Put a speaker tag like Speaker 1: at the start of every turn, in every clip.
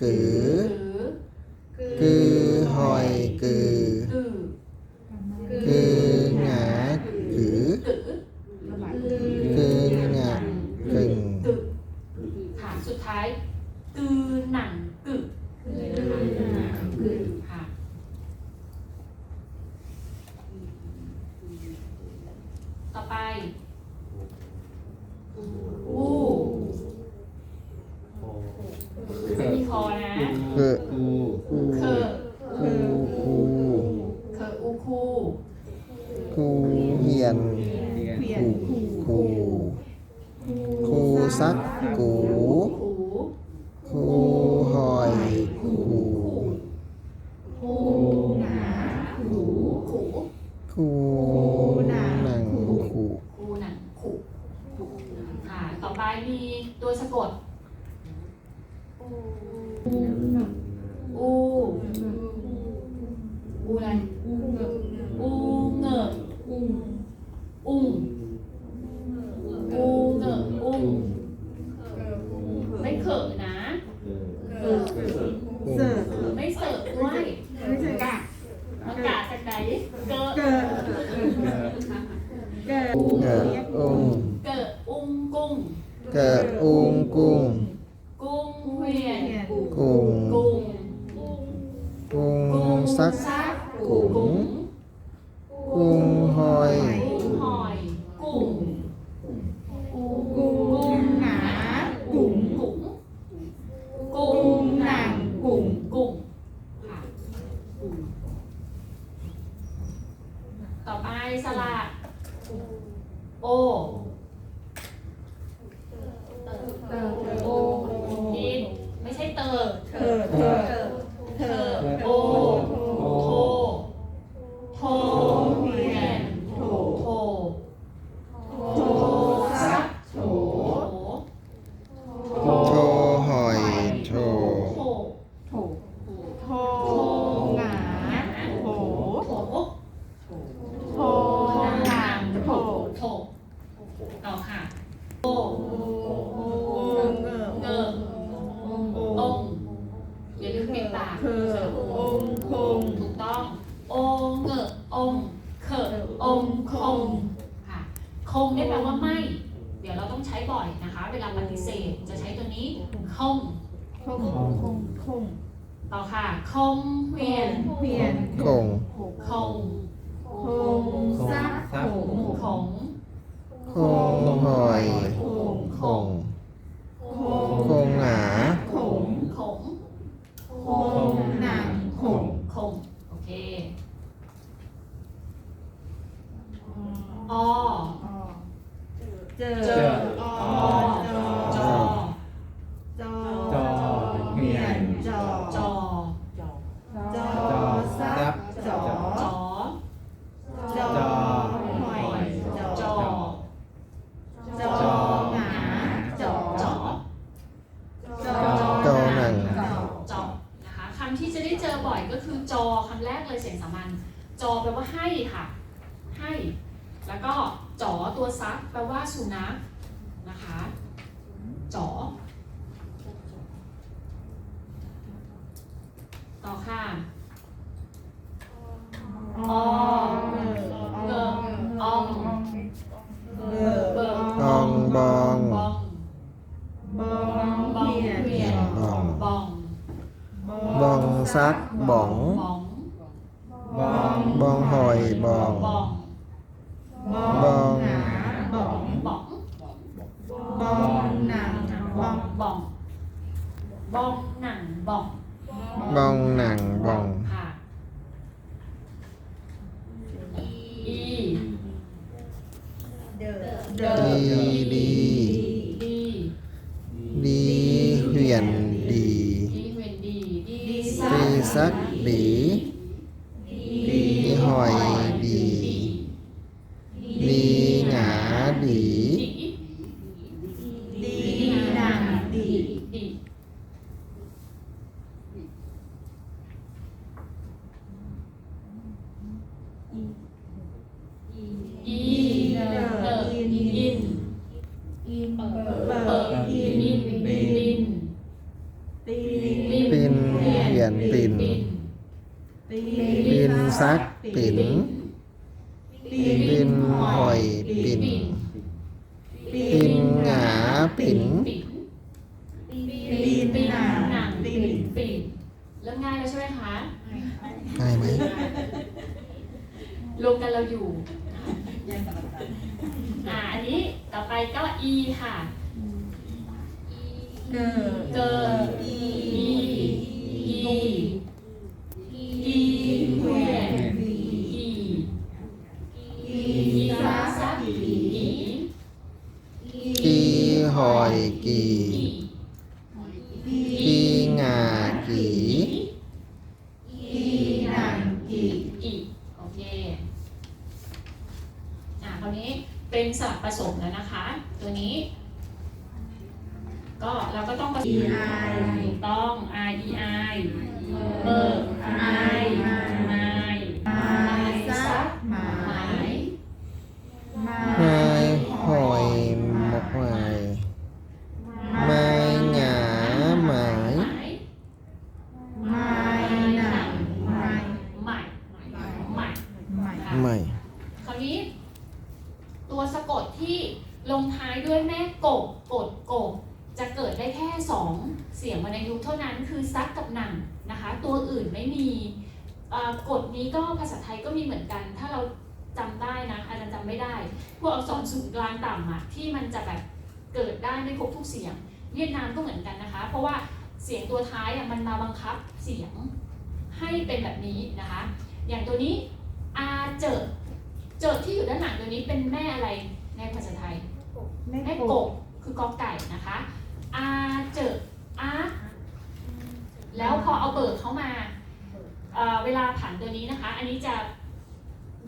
Speaker 1: กือ
Speaker 2: ไม่มีคอนะ
Speaker 1: เกอ
Speaker 3: กู
Speaker 1: อู
Speaker 2: เคอ
Speaker 1: คูคู
Speaker 2: เคออูคู
Speaker 1: คูเฮียน
Speaker 3: เรียน
Speaker 1: คูคูคูซักกู
Speaker 2: ขู
Speaker 1: คูหอยคู
Speaker 2: หูหนาหูขู
Speaker 1: คูหนังคู
Speaker 2: คูหนังขูค่ะต่อไปมีตัวสะกด กุ้
Speaker 1: ง
Speaker 2: กุ้ง
Speaker 1: ห
Speaker 4: นัง
Speaker 2: กุ้งกุ้งค่ะต่อไปสลัดโอโออิ
Speaker 4: งเงอ
Speaker 2: อง
Speaker 4: เข
Speaker 2: อองคงค่ะคงได้แปลว่าไม่ เดี๋ยวเราต้องใช้บ่อยนะคะ เวลาปฏิเสธจะใช้ตัวนี้คง
Speaker 4: คงคงคง
Speaker 2: ต่อค่ะคงเวียน
Speaker 4: เพียน
Speaker 1: คง
Speaker 2: คง
Speaker 4: คงซักโถ
Speaker 2: คง
Speaker 1: คงหอย
Speaker 4: ซั
Speaker 2: กแปลว่าสุนัขนะคะจอต่อค่ะอเงออองเบิก
Speaker 1: บองบอง
Speaker 2: บอง
Speaker 4: บอง
Speaker 2: บอง
Speaker 4: เพียน
Speaker 2: เวียน
Speaker 1: บอง
Speaker 2: บอง
Speaker 1: บองซักบอง
Speaker 2: บอง
Speaker 3: บอง
Speaker 1: บองหอยบอง
Speaker 2: บอง
Speaker 4: บองหนาบอง
Speaker 2: บอง
Speaker 4: บองหนังบอง
Speaker 2: บอง บองหนังบอง
Speaker 1: บองหนังบอง
Speaker 2: ค่ะอี
Speaker 4: เดอ
Speaker 1: ดีดี
Speaker 2: ดี
Speaker 4: ปิ่น
Speaker 2: ปิ่
Speaker 1: นซักปิ่นปิ่นหอยปิ่นปิ่นหงาปิ่น
Speaker 2: ปิ่น
Speaker 4: ปีน
Speaker 2: ปิ่น
Speaker 4: หนัง
Speaker 2: หนัง
Speaker 4: ปี
Speaker 2: ปิ่น
Speaker 4: น
Speaker 2: ปิ่นเริ่มง่ายแล้วใช่ไหมคะ
Speaker 1: ง่ายไหม
Speaker 2: รวมกันเราอยู่อ่าอันนี้ต่อไปก็ e ค่ะ
Speaker 4: เกิด
Speaker 2: เกิด
Speaker 4: อี
Speaker 2: e เราก็ต้องผสม
Speaker 4: I
Speaker 2: ถูกต้อง I E I เบิก I นาย
Speaker 4: มาซักหมา
Speaker 2: หมาย
Speaker 4: มา
Speaker 1: ไม้หอยมกไม้ไม้หงาหมาย
Speaker 2: หมาย
Speaker 4: ไม้หนังไม้
Speaker 2: ใหม่ใหม่
Speaker 4: ไม้
Speaker 2: ค่ะ
Speaker 1: ไม่
Speaker 2: คราวนี้ ตัวสะกดที่ลงท้ายด้วยแม่กบกดกบ จะเกิดได้แค่สองเสียงวรรณยุกต์เท่านั้นคือซักกับหนังนะคะ ตัวอื่นไม่มีเอ่อกฎนี้ก็ภาษาไทยก็มีเหมือนกัน ถ้าเราจำได้นะอาจารย์จำไม่ได้ พวกอักษรสูงกลางต่ำอะที่มันจะแบบเกิดได้ไม่ครบทุกเสียง เวียดนามก็เหมือนกันนะคะ เพราะว่าเสียงตัวท้ายอะมันมาบังคับเสียงให้เป็นแบบนี้นะคะ อย่างตัวนี้อาเจอเจอที่อยู่ด้านหลังตัวนี้เป็นแม่อะไรในภาษาไทย
Speaker 4: แม่
Speaker 2: แม่
Speaker 4: ก
Speaker 2: ก
Speaker 4: บบ
Speaker 2: คือกอไก่นะคะ อาเจออาแล้วพอเอาเบิกเข้ามาเอ่อเวลาผันตัวนี้นะคะ อันนี้จะ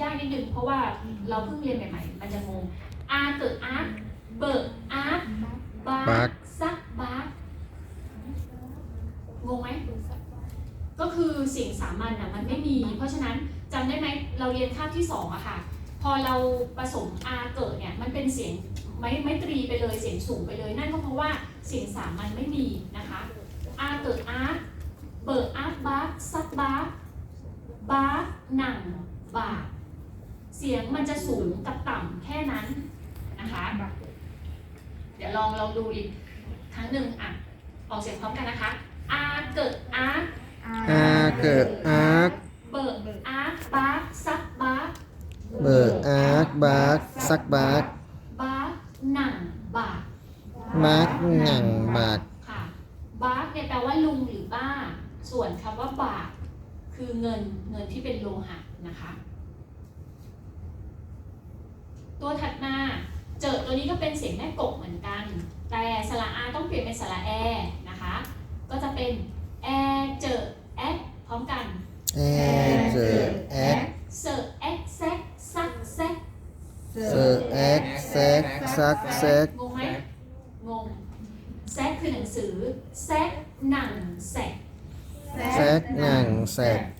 Speaker 2: ยากนิดนึงเพราะว่าเราเพิ่งเรียนใหม่ๆ มันจะงงอาเกิดอาเบิกอาบา
Speaker 1: บัก
Speaker 2: ซักบางงไหมก็คือสิ่งสามัญน่ะมันไม่มี เพราะฉะนั้นจำได้ไหมเราเรียนคาบที่สองอะค่ะ พอเราผสมอาเกิดเนี่ยมันเป็นเสียงไม่ไม่ตรีไปเลยเสียงสูงไปเลยนั่นก็เพราะว่า เสียงสามัญไม่มีนะคะอาเกิดอาเบิกอาบาซักบาบาหนังบาเสียงมันจะสูงกับต่ำแค่นั้นนะคะ เดี๋ยวลองลองดูอีกครั้งหนึ่งอะออกเสียงพร้อมกันนะคะอาเกิดอา
Speaker 1: อาเกิดอาร์ค
Speaker 2: เบิกอาบาซักบา
Speaker 1: เบิกอาร์คบาร์คซักบาร์ค
Speaker 2: บาหนังบา
Speaker 1: มาร์คหงังบาร์ค
Speaker 2: ค่ะ บาเนี่ยแปลว่าลุงหรือบ้า ส่วนคำว่าบาทคือ เงินเงินที่เป็นโลหะนะคะ ตัวถัดมาเจอตัวนี้ก็เป็นเสียงแม่กบเหมือนกัน แต่สระอาต้องเปลี่ยนเป็นสระแอนะคะ ก็จะเป็นแอเจอแอพร้อมกัน
Speaker 1: แอเจอแอค
Speaker 2: เซอแอคแซกซักแซก
Speaker 1: เซอร์แอคแซกซักแซก
Speaker 2: งงไหมงงแซกคือหนังสือแซกหนังแซก
Speaker 1: แซกหงังแซก
Speaker 2: ค่ะถ้าอั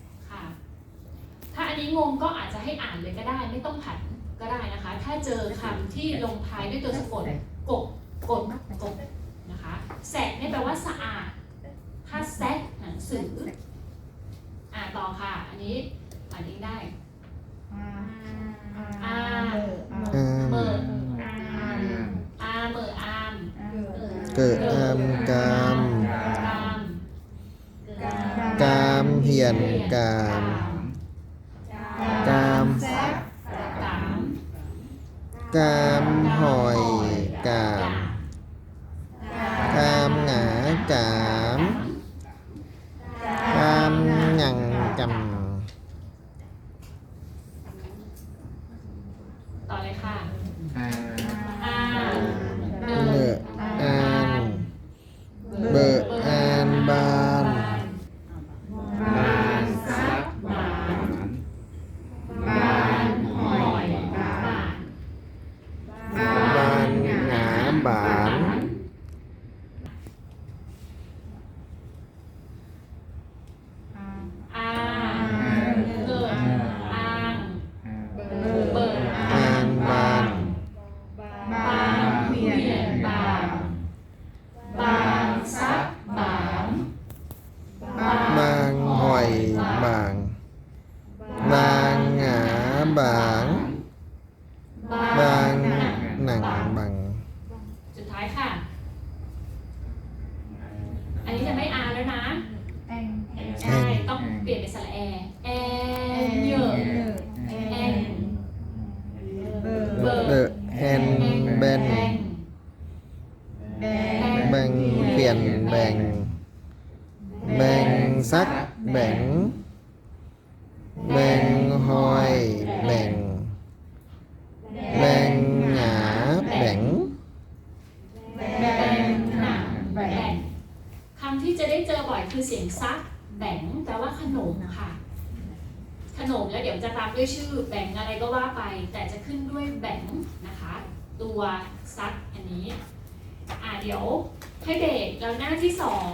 Speaker 2: นี้งงก็อาจจะให้อ่านเลยก็ได้ ไม่ต้องผันก็ได้นะคะ ถ้าเจอคำที่ลงท้ายด้วยตัวสะกดกบกดกบนะคะแซกนี่แปลว่าสะอาด ถ้าแซกหนังสืออ่าต่อค่ะ อันนี้อ่านเองได้
Speaker 4: อา
Speaker 1: อา
Speaker 2: เมิน
Speaker 4: อา
Speaker 2: อาเมออาม
Speaker 1: เกิดอามกาม
Speaker 2: กาม
Speaker 1: กามเหียนกาม
Speaker 2: คื
Speaker 3: อ
Speaker 2: เสียงซักแบ่งแปลว่าขนมค่ะ ขนมแล้วเดี๋ยวจะตามด้วยชื่อแบ่งอะไรก็ว่าไป แต่จะขึ้นด้วยแบ่งนะคะ ตัวซักอันนี้ อ่าเดี๋ยวให้เด็กเราหน้าที่สอง